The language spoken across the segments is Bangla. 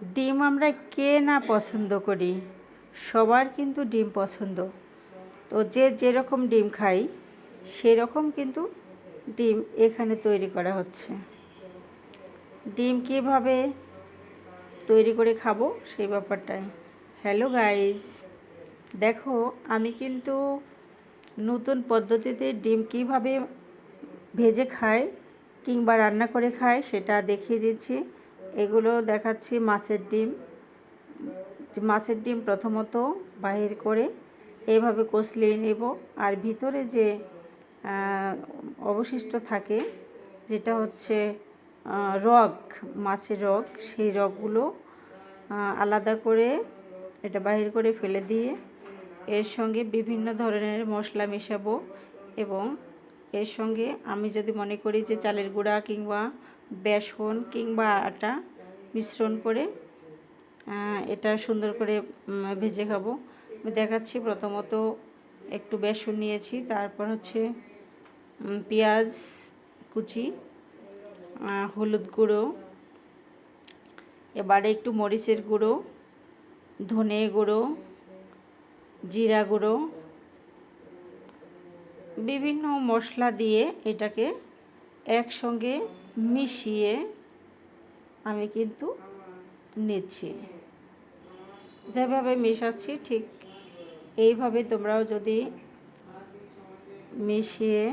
ডিম আমরা কে না পছন্দ করি, সবার কিন্তু ডিম পছন্দ। তো যে যেরকম ডিম খাই, সেরকম কিন্তু ডিম এখানে তৈরি করা হচ্ছে। ডিম কীভাবে তৈরি করে খাব সেই ব্যাপারটাই। হ্যালো গাইস দেখো আমি কিন্তু নতুন পদ্ধতিতে ডিম কীভাবে ভেজে খায় কিংবা রান্না করে খায় সেটা দেখিয়ে দিচ্ছি। এগুলো দেখাচ্ছি মাছের ডিম। মাছের ডিম প্রথমত বাহির করে এইভাবে কষলিয়ে নেব। আর ভিতরে যে অবশিষ্ট থাকে, যেটা হচ্ছে রগ, মাছের রগ, সেই রগগুলো আলাদা করে এটা বাহির করে ফেলে দিয়ে এর সঙ্গে বিভিন্ন ধরনের মশলা মেশাবো। এবং এর সঙ্গে আমি যদি মনে করি যে চালের গুঁড়া কিংবা বেসন কিংবা আটা মিশ্রণ করে এটা সুন্দর করে ভেজে খাব। আমি দেখাচ্ছি প্রথমত একটু বেসন নিয়েছি, তারপর হচ্ছে পেঁয়াজ কুচি হলুদ গুঁড়ো, এবারে একটু মরিচের গুঁড়ো, ধনে গুঁড়ো, জিরা গুঁড়ো, বিভিন্ন মশলা দিয়ে এটাকে একসঙ্গে মিশিয়ে আমি কিন্তু নিচ্ছি। যেভাবে মেশাচ্ছি, ঠিক এইভাবে তোমরাও যদি মিশিয়ে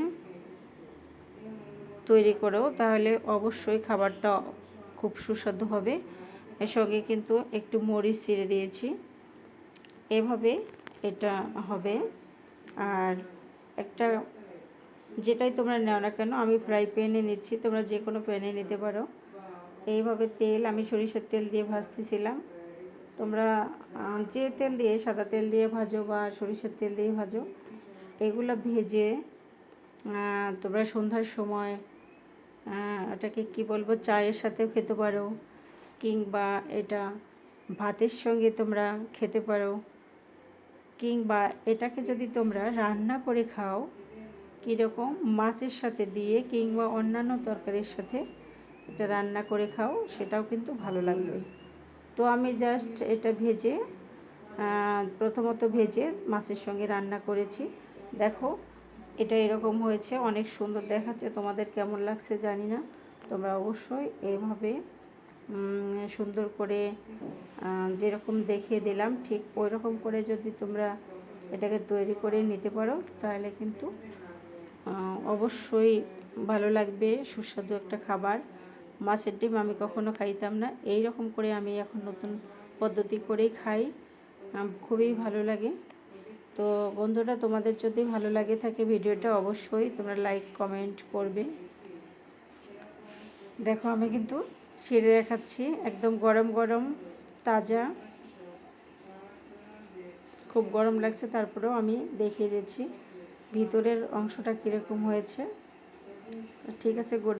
তৈরি করো, তাহলে অবশ্যই খাবারটা খুব সুস্বাদু হবে। এর সঙ্গে কিন্তু একটু মরিচ ছিঁড়ে দিয়েছি। এভাবে এটা হবে। আর একটা যেটাই তোমরা নাও না কেন, আমি ফ্রাই প্যানে নিচ্ছি, তোমরা যে কোনো প্যানে নিতে পারো। এইভাবে তেল, আমি সরিষার তেল দিয়ে ভাজতেছিলাম। তোমরা যে তেল দিয়ে, সাদা তেল দিয়ে ভাজো বা সরিষার তেল দিয়ে ভাজো, এগুলো ভেজে তোমরা সন্ধ্যার সময় এটাকে কি বলব, চায়ের সাথেও খেতে পারো, কিংবা এটা ভাতের সঙ্গে তোমরা খেতে পারো, কিংবা এটাকে যদি তোমরা রান্না করে খাও কীরকম মাছের সাথে দিয়ে কিংবা অন্যান্য তরকারির সাথে এটা রান্না করে খাও, সেটাও কিন্তু ভালো লাগবে। তো আমি জাস্ট এটা ভেজে প্রথমত ভেজে মাছের সঙ্গে রান্না করেছি। দেখো, এটা এরকম হয়েছে, অনেক সুন্দর দেখাচ্ছে। তোমাদের কেমন লাগছে জানি না। তোমরা অবশ্যই এভাবে সুন্দর করে যেরকম দেখিয়ে দিলাম, ঠিক ওই রকম করে যদি তোমরা এটাকে তৈরি করে নিতে পারো, তাহলে কিন্তু অবশ্যই ভালো লাগবে, সুস্বাদু একটা খাবার। মাছের ডিম আমি কখনো খাইতাম না। এই রকম করে আমি এখন নতুন পদ্ধতি করেই খাই। খুবই ভালো লাগে। তো বন্ধুরা, তোমাদের যদি ভালো লাগে থাকে ভিডিওটা, অবশ্যই তোমরা লাইক কমেন্ট করবে। দেখো, আমি কিন্তু ছেড়ে দেখাচ্ছি। একদম গরম গরম, তাজা। খুব গরম লাগছে, তারপরেও আমি দেখিয়ে দিচ্ছি। ভিতরের অংশটা কীরকম হয়েছে? ঠিক আছে